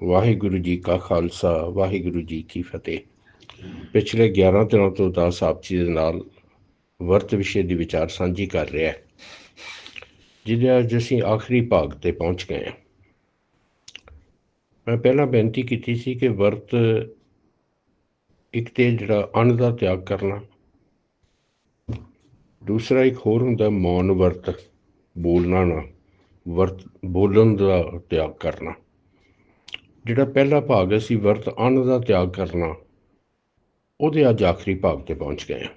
ਵਾਹਿਗੁਰੂ ਜੀ ਕਾ ਖਾਲਸਾ, ਵਾਹਿਗੁਰੂ ਜੀ ਕੀ ਫਤਿਹ। ਪਿਛਲੇ 11 ਦਿਨਾਂ ਤੋਂ ਦਾਸ ਆਪ ਜੀ ਦੇ ਨਾਲ ਵਰਤ ਵਿਸ਼ੇ ਦੀ ਵਿਚਾਰ ਸਾਂਝੀ ਕਰ ਰਿਹਾ ਹੈ, ਜਿਹਦੇ ਅੱਜ ਅਸੀਂ ਆਖਰੀ ਭਾਗ ਤੇ ਪਹੁੰਚ ਗਏ ਹਾਂ। ਮੈਂ ਪਹਿਲਾਂ ਬੇਨਤੀ ਕੀਤੀ ਸੀ ਕਿ ਵਰਤ ਇੱਕ ਤੇ ਜਿਹੜਾ ਅੰਨ ਦਾ ਤਿਆਗ ਕਰਨਾ, ਦੂਸਰਾ ਇੱਕ ਹੋਰ ਹੁੰਦਾ ਮੌਨ ਵਰਤ, ਬੋਲਣਾ ਨਾ, ਵਰਤ, ਬੋਲਣ ਦਾ ਤਿਆਗ ਕਰਨਾ। ਜਿਹੜਾ ਪਹਿਲਾ ਭਾਗ ਅਸੀਂ ਵਰਤ ਅੰਨ ਦਾ ਤਿਆਗ ਕਰਨਾ, ਉਹਦੇ ਅੱਜ ਆਖਰੀ ਭਾਗ ਤੇ ਪਹੁੰਚ ਗਏ ਹਾਂ।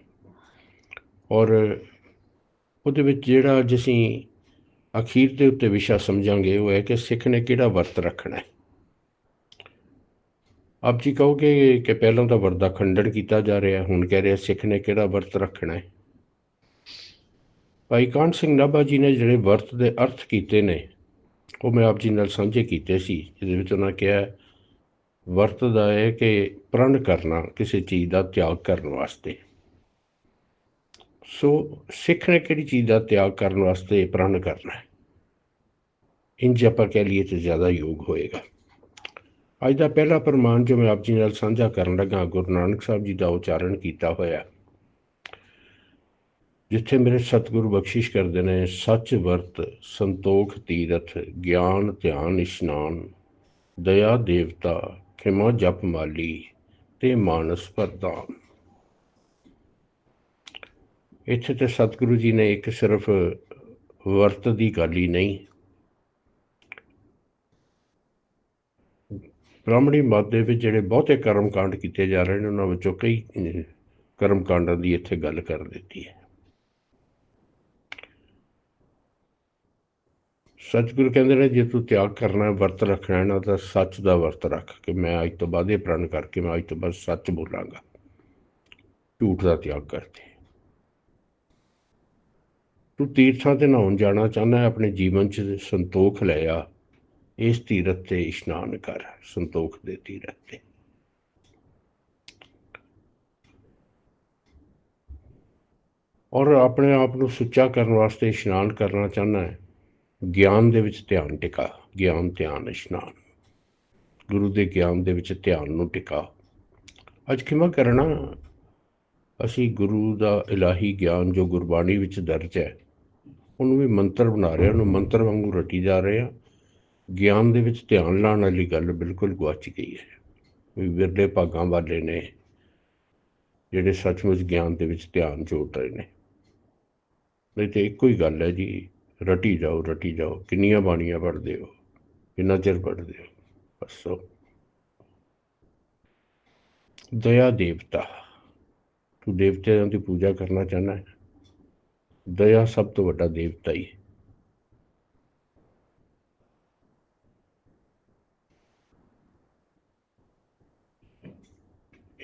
ਔਰ ਉਹਦੇ ਵਿੱਚ ਜਿਹੜਾ ਅੱਜ ਅਸੀਂ ਅਖੀਰ ਦੇ ਉੱਤੇ ਵਿਸ਼ਾ ਸਮਝਾਂਗੇ, ਉਹ ਹੈ ਕਿ ਸਿੱਖ ਨੇ ਕਿਹੜਾ ਵਰਤ ਰੱਖਣਾ ਹੈ। ਆਪ ਜੀ ਕਹੋਗੇ ਕਿ ਪਹਿਲਾਂ ਤਾਂ ਵਰਤ ਦਾ ਖੰਡਨ ਕੀਤਾ ਜਾ ਰਿਹਾ, ਹੁਣ ਕਹਿ ਰਿਹਾ ਸਿੱਖ ਨੇ ਕਿਹੜਾ ਵਰਤ ਰੱਖਣਾ ਹੈ। ਭਾਈ ਕਾਨ ਸਿੰਘ ਨਾਭਾ ਜੀ ਨੇ ਜਿਹੜੇ ਵਰਤ ਦੇ ਅਰਥ ਕੀਤੇ ਨੇ ਉਹ ਮੈਂ ਆਪ ਜੀ ਨਾਲ ਸਾਂਝੇ ਕੀਤੇ ਸੀ, ਜਿਹਦੇ ਵਿੱਚ ਉਹਨਾਂ ਕਿਹਾ, ਵਰਤਦਾ ਹੈ ਕਿ ਪ੍ਰਣ ਕਰਨਾ ਕਿਸੇ ਚੀਜ਼ ਦਾ ਤਿਆਗ ਕਰਨ ਵਾਸਤੇ। ਸੋ ਸਿੱਖ ਨੇ ਕਿਹੜੀ ਚੀਜ਼ ਦਾ ਤਿਆਗ ਕਰਨ ਵਾਸਤੇ ਪ੍ਰਣ ਕਰਨਾ ਹੈ? ਇੰਜ ਆਪਾਂ ਕਹਿ ਲਈਏ ਤੇ ਜ਼ਿਆਦਾ ਯੋਗ ਹੋਏਗਾ। ਅੱਜ ਦਾ ਪਹਿਲਾ ਪ੍ਰਮਾਣ ਜੋ ਮੈਂ ਆਪ ਜੀ ਨਾਲ ਸਾਂਝਾ ਕਰਨ ਲੱਗਾ, ਗੁਰੂ ਨਾਨਕ ਸਾਹਿਬ ਜੀ ਦਾ ਉਚਾਰਨ ਕੀਤਾ ਹੋਇਆ ਜਿੱਥੇ ਮੇਰੇ ਸਤਿਗੁਰੂ ਬਖਸ਼ਿਸ਼ ਕਰਦੇ ਨੇ, ਸੱਚ ਵਰਤ, ਸੰਤੋਖ, ਤੀਰਥ, ਗਿਆਨ, ਧਿਆਨ, ਇਸ਼ਨਾਨ, ਦਇਆ, ਦੇਵਤਾ, ਖਿਮਾ, ਜਪ, ਮਾਲੀ ਤੇ ਮਾਨਸ ਪ੍ਰਦਾਨ ਇੱਥੇ ਤੇ ਸਤਿਗੁਰੂ ਜੀ ਨੇ ਇੱਕ ਸਿਰਫ ਵਰਤ ਦੀ ਗੱਲ ਹੀ ਨਹੀਂ, ਬ੍ਰਾਹਮਣੀ ਮਤ ਦੇ ਵਿੱਚ ਜਿਹੜੇ ਬਹੁਤੇ ਕਰਮ ਕਾਂਡ ਕੀਤੇ ਜਾ ਰਹੇ ਨੇ, ਉਹਨਾਂ ਵਿੱਚੋਂ ਕਈ ਕਰਮ ਕਾਂਡਾਂ ਦੀ ਇੱਥੇ ਗੱਲ ਕਰ ਦਿੱਤੀ ਹੈ। ਸਤਿਗੁਰੂ ਕਹਿੰਦੇ ਨੇ, ਜੇ ਤੂੰ ਤਿਆਗ ਕਰਨਾ ਹੈ ਵਰਤ ਰੱਖਣਾ ਹੈ ਨਾ ਤਾਂ ਸੱਚ ਦਾ ਵਰਤ ਰੱਖ ਕਿ ਮੈਂ ਅੱਜ ਤੋਂ ਬਾਅਦ ਇਹ ਪ੍ਰਣ ਕਰਕੇ ਮੈਂ ਅੱਜ ਤੋਂ ਬਾਅਦ ਸੱਚ ਬੋਲਾਂਗਾ। ਝੂਠ ਦਾ ਤਿਆਗ ਕਰਦੇ ਤੂੰ ਤੀਰਥਾਂ ਤੇ ਨਹਾਉਣ ਜਾਣਾ ਚਾਹੁੰਦਾ ਹੈ, ਆਪਣੇ ਜੀਵਨ 'ਚ ਸੰਤੋਖ ਲੈ ਆ। ਇਸ ਤੀਰਥ ਤੇ ਇਸ਼ਨਾਨ ਕਰ, ਸੰਤੋਖ ਦੇ ਤੀਰਥ ਤੇ। ਔਰ ਆਪਣੇ ਆਪ ਨੂੰ ਸੁੱਚਾ ਕਰਨ ਵਾਸਤੇ ਇਸ਼ਨਾਨ ਕਰਨਾ ਚਾਹੁੰਦਾ ਹੈ। ਗਿਆਨ ਦੇ ਵਿੱਚ ਧਿਆਨ ਟਿਕਾ, ਗਿਆਨ, ਧਿਆਨ, ਇਸ਼ਨਾਨ। ਗੁਰੂ ਦੇ ਗਿਆਨ ਦੇ ਵਿੱਚ ਧਿਆਨ ਨੂੰ ਟਿਕਾ। ਅੱਜ ਕਿਵੇਂ ਕਰਨਾ? ਅਸੀਂ ਗੁਰੂ ਦਾ ਇਲਾਹੀ ਗਿਆਨ ਜੋ ਗੁਰਬਾਣੀ ਵਿੱਚ ਦਰਜ ਹੈ, ਉਹਨੂੰ ਵੀ ਮੰਤਰ ਬਣਾ ਰਹੇ ਉਹਨੂੰ ਮੰਤਰ ਵਾਂਗੂ ਰਟੀ ਜਾ ਰਹੇ ਆ ਗਿਆਨ ਦੇ ਵਿੱਚ ਧਿਆਨ ਲਾਉਣ ਵਾਲੀ ਗੱਲ ਬਿਲਕੁਲ ਗੁਆਚ ਗਈ ਹੈ। ਵੀ ਵਿਰਲੇ ਭਾਗਾਂ ਵਾਲੇ ਨੇ ਜਿਹੜੇ ਸੱਚਮੁੱਚ ਗਿਆਨ ਦੇ ਵਿੱਚ ਧਿਆਨ ਜੋੜ ਰਹੇ ਨੇ। ਨਹੀਂ ਤੇ ਇੱਕੋ ਹੀ ਗੱਲ ਹੈ ਜੀ। ਰਟੀ ਜਾਓ ਰਟੀ ਜਾਓ। ਕਿੰਨੀਆਂ ਬਾਣੀਆਂ ਪੜ੍ਹਦੇ ਹੋ? ਕਿੰਨਾ ਚਿਰ ਪੜ੍ਹਦੇ ਹੋ? ਬਸ ਦਇਆ ਦੇਵਤਾ। ਤੂੰ ਦੇਵਤਿਆਂ ਦੀ ਪੂਜਾ ਕਰਨਾ ਚਾਹਨਾ ਹੈ? ਦਇਆ ਸਭ ਤੋਂ ਵੱਡਾ ਦੇਵਤਾ ਹੀ ਹੈ।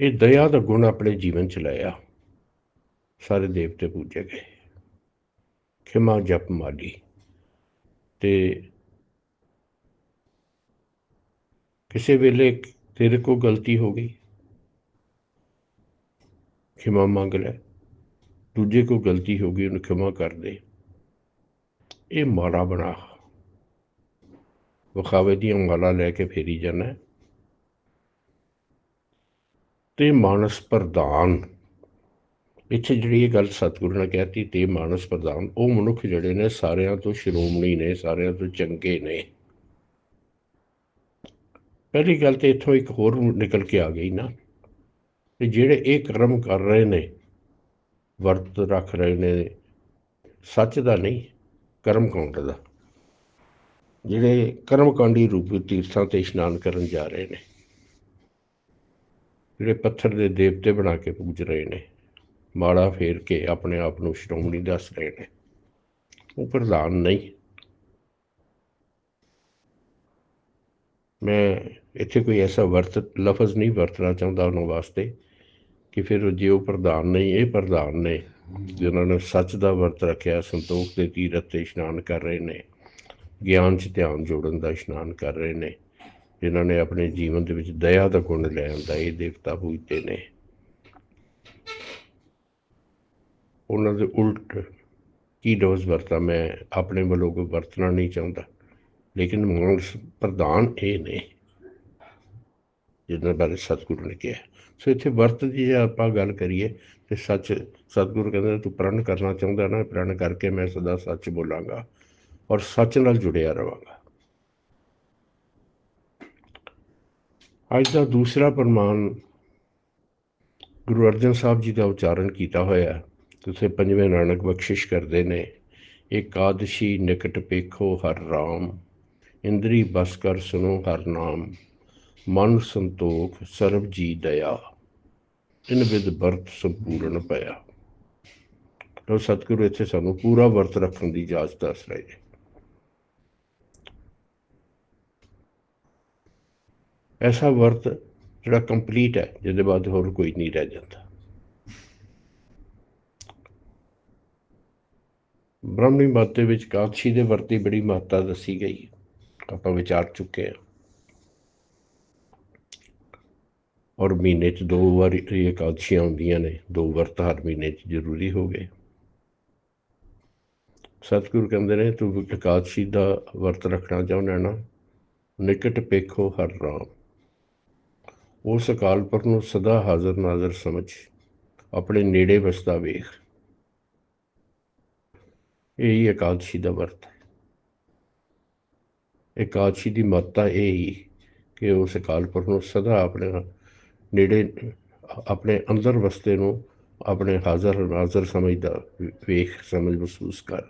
ਇਹ ਦਇਆ ਦਾ ਗੁਣ ਆਪਣੇ ਜੀਵਨ ਚ ਲਾਇਆ। ਸਾਰੇ ਦੇਵਤੇ ਪੂਜੇ ਗਏ। ਖਿਮਾ ਜਪ ਮਾਲੀ। ਤੇ ਕਿਸੇ ਵੇਲੇ ਤੇਰੇ ਕੋ ਗਲਤੀ ਹੋ ਗਈ, ਖਿਮਾ ਮੰਗ ਲੈ। ਦੂਜੇ ਕੋ ਗਲਤੀ ਹੋ ਗਈ, ਉਹਨੂੰ ਖਿਮਾ ਕਰ ਦੇ। ਇਹ ਮਾੜਾ ਬਣਾ। ਵਿਖਾਵੇ ਦੀਆਂ ਮਾਲਾ ਲੈ ਕੇ ਫੇਰੀ ਜਾਣਾ। ਤੇ ਮਾਨਸ ਪ੍ਰਧਾਨ। ਇੱਥੇ ਜਿਹੜੀ ਇਹ ਗੱਲ ਸਤਿਗੁਰੂ ਨੇ ਕਹਿਤੀ ਤੇ ਮਾਨਸ ਪ੍ਰਧਾਨ, ਉਹ ਮਨੁੱਖ ਜਿਹੜੇ ਨੇ ਸਾਰਿਆਂ ਤੋਂ ਸ਼੍ਰੋਮਣੀ ਨੇ, ਸਾਰਿਆਂ ਤੋਂ ਚੰਗੇ ਨੇ। ਪਹਿਲੀ ਗੱਲ ਤੇ ਇੱਥੋਂ ਇੱਕ ਹੋਰ ਨਿਕਲ ਕੇ ਆ ਗਈ ਨਾ, ਕਿ ਜਿਹੜੇ ਇਹ ਕਰਮ ਕਰ ਰਹੇ ਨੇ, ਵਰਤ ਰੱਖ ਰਹੇ ਨੇ, ਸੱਚ ਦਾ ਨਹੀਂ, ਕਰਮ ਕਾਂਡ ਦਾ। ਜਿਹੜੇ ਕਰਮ ਕਾਂਡੀ ਰੂਪ ਤੀਰਥਾਂ ਤੇ ਇਸ਼ਨਾਨ ਕਰਨ ਜਾ ਰਹੇ ਨੇ, ਜਿਹੜੇ ਪੱਥਰ ਦੇ ਦੇਵਤੇ ਬਣਾ ਕੇ ਪੂਜ ਰਹੇ ਨੇ ਮਾੜਾ ਫੇਰ ਕੇ ਆਪਣੇ ਆਪ ਨੂੰ ਸ਼੍ਰੋਮਣੀ ਦੱਸ ਰਹੇ ਨੇ। ਉਹ ਪ੍ਰਧਾਨ ਨਹੀਂ। ਮੈਂ ਇੱਥੇ ਕੋਈ ਐਸਾ ਵਰਤ, ਲਫ਼ਜ਼ ਨਹੀਂ ਵਰਤਣਾ ਚਾਹੁੰਦਾ ਉਹਨਾਂ ਵਾਸਤੇ ਕਿ ਫਿਰ ਜੇ ਉਹ ਪ੍ਰਧਾਨ ਨਹੀਂ, ਇਹ ਪ੍ਰਧਾਨ ਨੇ ਜਿਨ੍ਹਾਂ ਨੇ ਸੱਚ ਦਾ ਵਰਤ ਰੱਖਿਆ, ਸੰਤੋਖ ਦੇ ਤੀਰਥ ਤੇ ਇਸ਼ਨਾਨ ਕਰ ਰਹੇ ਨੇ, ਗਿਆਨ 'ਚ ਧਿਆਨ ਜੋੜਨ ਦਾ ਇਸ਼ਨਾਨ ਕਰ ਰਹੇ ਨੇ, ਜਿਨ੍ਹਾਂ ਨੇ ਆਪਣੇ ਜੀਵਨ ਦੇ ਵਿੱਚ ਦਇਆ ਦਾ ਗੁਣ ਲੈ ਆਂਦਾ ਇਹ ਦੇਵਤਾ ਪੂਜਦੇ ਨੇ। ਉਹਨਾਂ ਦੇ ਉਲਟ ਕੀ ਡੋਜ਼ ਵਰਤਾ, ਮੈਂ ਆਪਣੇ ਵੱਲੋਂ ਕੋਈ ਵਰਤਣਾ ਨਹੀਂ ਚਾਹੁੰਦਾ। ਲੇਕਿਨ ਮਾਨਸ ਪ੍ਰਧਾਨ ਇਹ ਨੇ, ਜਿਹਨਾਂ ਬਾਰੇ ਸਤਿਗੁਰੂ ਨੇ ਕਿਹਾ। ਸੋ ਇੱਥੇ ਵਰਤ ਦੀ ਜੇ ਆਪਾਂ ਗੱਲ ਕਰੀਏ, ਤੇ ਸੱਚ, ਸਤਿਗੁਰੂ ਕਹਿੰਦਾ ਤੂੰ ਪ੍ਰਣ ਕਰਨਾ ਚਾਹੁੰਦਾ ਨਾ, ਪ੍ਰਣ ਕਰਕੇ ਮੈਂ ਸਦਾ ਸੱਚ ਬੋਲਾਂਗਾ ਔਰ ਸੱਚ ਨਾਲ ਜੁੜਿਆ ਰਵਾਂਗਾ ਅੱਜ ਦਾ ਦੂਸਰਾ ਪ੍ਰਮਾਣ ਗੁਰੂ ਅਰਜਨ ਸਾਹਿਬ ਜੀ ਦਾ ਉਚਾਰਨ ਕੀਤਾ ਹੋਇਆ ਤੁਸੀਂ ਪੰਜਵੇਂ ਨਾਨਕ ਬਖਸ਼ਿਸ਼ ਕਰਦੇ ਨੇ। ਏਕਾਦਸ਼ੀ ਨਿਕਟ ਪੇਖੋ ਹਰ ਰਾਮ, ਇੰਦਰੀ ਬਸ ਕਰ ਸੁਨੋ ਹਰ ਨਾਮ। ਮਨ ਸੰਤੋਖ, ਸਰਬ ਜੀ ਦਇਆ ਇਨ ਵਿਦ ਵਰਤ ਸੰਪੂਰਨ ਪਿਆ ਲੋ ਸਤਿਗੁਰੂ, ਇੱਥੇ ਸਾਨੂੰ ਪੂਰਾ ਵਰਤ ਰੱਖਣ ਦੀ ਇਜਾਜ਼ਤ ਦੱਸ ਰਹੇ ਨੇ। ਐਸਾ ਵਰਤ ਜਿਹੜਾ ਕੰਪਲੀਟ ਹੈ, ਜਿਹਦੇ ਬਾਅਦ ਹੋਰ ਕੋਈ ਨਹੀਂ ਰਹਿ ਜਾਂਦਾ। ਬ੍ਰਾਹਮਣੀ ਮਤ ਦੇ ਵਿੱਚ ਕਾਦਸ਼ੀ ਦੇ ਵਰਤ ਬੜੀ ਮਹੱਤਤਾ ਦੱਸੀ ਗਈ। ਆਪਾਂ ਵਿਚਾਰ ਚੁੱਕੇ ਹਾਂ। ਔਰ ਮਹੀਨੇ 'ਚ ਦੋ ਵਾਰ ਇਹ ਇਕਾਦਸ਼ੀਆਂ ਹੁੰਦੀਆਂ ਨੇ, ਦੋ ਵਰਤ ਹਰ ਮਹੀਨੇ 'ਚ ਜ਼ਰੂਰੀ ਹੋ ਗਏ। ਸਤਿਗੁਰੂ ਕਹਿੰਦੇ ਨੇ, ਤੂੰ ਇਕਾਦਸ਼ੀ ਦਾ ਵਰਤ ਰੱਖਣਾ ਚਾਹੁੰਦਾ ਨਾ, ਨਿਕਟ ਪੇਖੋ ਹਰ ਰਾਮ। ਉਸ ਅਕਾਲ ਪੁਰਖ ਨੂੰ ਸਦਾ ਹਾਜ਼ਰ ਨਾਜ਼ਰ ਸਮਝ, ਆਪਣੇ ਨੇੜੇ ਵਸਦਾ ਵੇਖ। ਇਹ ਹੀ ਇਕਾਦਸ਼ੀ ਦਾ ਵਰਤ। ਹੈ ਇਕਾਦਸ਼ੀ ਦੀ ਮਹੱਤਤਾ ਇਹ ਹੀ ਕਿ ਉਸ ਅਕਾਲ ਪੁਰਖ ਨੂੰ ਸਦਾ ਆਪਣੇ ਨੇੜੇ, ਆਪਣੇ ਅੰਦਰ ਵਸਤੇ ਨੂੰ ਆਪਣੇ ਹਾਜ਼ਰ ਨਾਜ਼ਰ ਸਮਝਦਾ, ਵੇਖ, ਸਮਝ ਮਹਿਸੂਸ ਕਰ।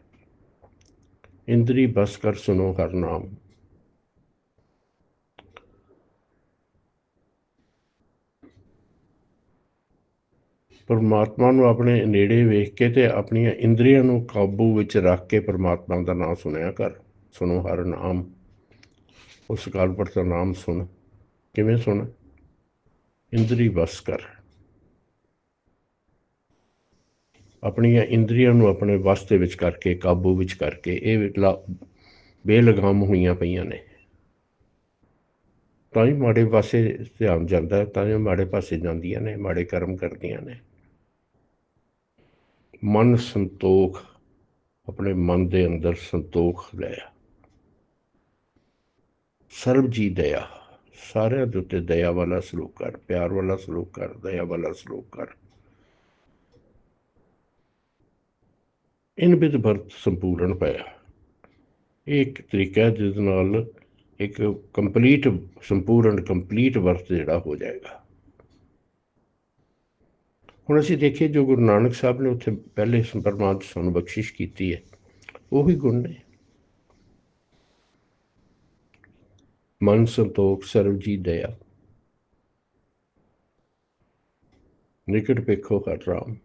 ਇੰਦਰੀ ਬਸ ਕਰ ਸੁਣੋ ਹਰ ਨਾਮ। ਪਰਮਾਤਮਾ ਨੂੰ ਆਪਣੇ ਨੇੜੇ ਵੇਖ ਕੇ ਤੇ ਆਪਣੀਆਂ ਇੰਦਰੀਆਂ ਨੂੰ ਕਾਬੂ ਵਿੱਚ ਰੱਖ ਕੇ ਪਰਮਾਤਮਾ ਦਾ ਨਾਮ ਸੁਣਿਆ ਕਰ। ਸੁਣੋ ਹਰ ਨਾਮ। ਉਸ ਕਾਲਪੁਰਖ ਦਾ ਨਾਮ ਸੁਣ। ਕਿਵੇਂ ਸੁਣ? ਇੰਦਰੀ ਬਸ ਕਰ। ਆਪਣੀਆਂ ਇੰਦਰੀਆਂ ਨੂੰ ਆਪਣੇ ਵਸ ਦੇ ਵਿੱਚ ਕਰਕੇ, ਕਾਬੂ ਵਿੱਚ ਕਰਕੇ, ਇਹ ਲਾ- ਬੇਲਗਾਮ ਹੋਈਆਂ ਪਈਆਂ ਨੇ। ਤਾਂ ਹੀ ਮਾੜੇ ਪਾਸੇ ਧਿਆਨ ਜਾਂਦਾ, ਤਾਂ ਹੀ ਮਾੜੇ ਪਾਸੇ ਜਾਂਦੀਆਂ ਨੇ, ਮਾੜੇ ਕਰਮ ਕਰਦੀਆਂ ਨੇ। ਮਨ ਸੰਤੋਖ ਆਪਣੇ ਮਨ ਦੇ ਅੰਦਰ ਸੰਤੋਖ ਲੈ। ਸਰਬ ਜੀ ਦਇਆ, ਸਾਰਿਆਂ ਦੇ ਉੱਤੇ ਦਇਆ ਵਾਲਾ ਸਲੂਕ ਕਰ, ਪਿਆਰ ਵਾਲਾ ਸਲੂਕ ਕਰ, ਦਇਆ ਵਾਲਾ ਸਲੂਕ ਕਰ। ਇਨ ਬਿਦ ਵਰਤ ਸੰਪੂਰਨ ਪਾਇਆ ਇਹ ਇੱਕ ਤਰੀਕਾ ਹੈ ਜਿਸ ਨਾਲ ਇੱਕ ਕੰਪਲੀਟ ਸੰਪੂਰਨ ਕੰਪਲੀਟ ਵਰਤ ਜਿਹੜਾ ਹੋ ਜਾਏਗਾ। ਹੁਣ ਅਸੀਂ ਦੇਖੀਏ ਜੋ ਗੁਰੂ ਨਾਨਕ ਸਾਹਿਬ ਨੇ ਉੱਥੇ ਪਹਿਲੇ ਪਰਮਾਤਮਾ ਸਾਨੂੰ ਬਖਸ਼ਿਸ਼ ਕੀਤੀ ਹੈ, ਉਹੀ ਗੁਣ ਨੇ। ਮਨ ਸੰਤੋਖ, ਸਰਬ ਜੀ ਦਇਆ। ਨਿਕਟ ਪੇਖੋ ਹਰ ਰਾਮ।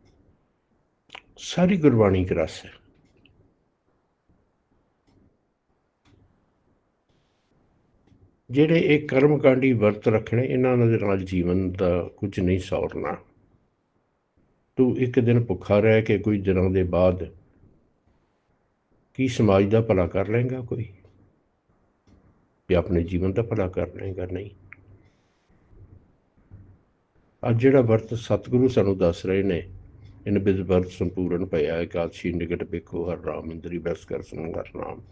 ਸਾਰੀ ਗੁਰਬਾਣੀ ਦਾ ਰਸ ਹੈ। ਜਿਹੜੇ ਇਹ ਕਰਮਕਾਂਡੀ ਵਰਤ ਰੱਖਣੇ, ਇਹਨਾਂ ਦੇ ਨਾਲ ਜੀਵਨ ਦਾ ਕੁਝ ਨਹੀਂ ਸੌਰਨਾ। ਤੂੰ ਇੱਕ ਦਿਨ ਭੁੱਖਾ ਰਹਿ ਕੇ ਕੁਝ ਦਿਨਾਂ ਦੇ ਬਾਅਦ ਕੀ ਸਮਾਜ ਦਾ ਭਲਾ ਕਰ ਲੇਗਾ ਕੋਈ? ਜਾਂ ਆਪਣੇ ਜੀਵਨ ਦਾ ਭਲਾ ਕਰ ਲੇਗਾ ਨਹੀਂ? ਅੱਜ ਜਿਹੜਾ ਵਰਤ ਸਤਿਗੁਰੂ ਸਾਨੂੰ ਦੱਸ ਰਹੇ ਨੇ ਇਨ ਬਿਦ ਵਰਤ ਸੰਪੂਰਨ ਪਿਆ ਇਕਾਦਸ਼ੀ ਨਿਕਟ ਵੇਖੋ, ਹਰ ਰਾਮ ਇੰਦਰੀ ਬਸ ਕਰ ਸੁਣੋ, ਹਰ ਨਾਮ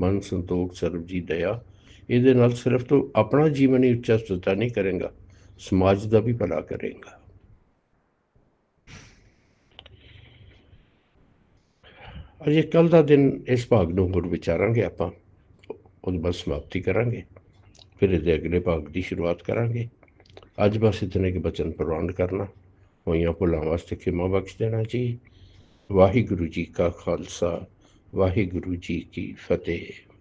ਮਨ ਸੰਤੋਖ, ਸਰਬ ਜੀ ਦਇਆ। ਇਹਦੇ ਨਾਲ ਸਿਰਫ ਤੂੰ ਆਪਣਾ ਜੀਵਨ ਹੀ ਉੱਚਾ ਸੁੱਚਾ ਨਹੀਂ ਕਰੇਗਾ, ਸਮਾਜ ਦਾ ਵੀ ਭਲਾ ਕਰੇਗਾ। ਅਜੇ ਕੱਲ ਦਾ ਦਿਨ ਇਸ ਭਾਗ ਨੂੰ ਹੋਰ ਵਿਚਾਰਾਂਗੇ ਆਪਾਂ। ਉਹਦੀ ਬਸ ਸਮਾਪਤੀ ਕਰਾਂਗੇ। ਫਿਰ ਇਹਦੇ ਅਗਲੇ ਭਾਗ ਦੀ ਸ਼ੁਰੂਆਤ ਕਰਾਂਗੇ। ਅੱਜ ਬਸ ਇਤਨੇ ਕਿ ਬਚਨ ਪ੍ਰਵਾਨ ਕਰਨਾ। ਹੋਈਆਂ ਭੁੱਲਾਂ ਵਾਸਤੇ ਖਿਮਾ ਬਖਸ਼ ਦੇਣਾ ਜੀ। ਵਾਹਿਗੁਰੂ ਜੀ ਕਾ ਖਾਲਸਾ, ਵਾਹਿਗੁਰੂ ਜੀ ਕੀ ਫਤਿਹ।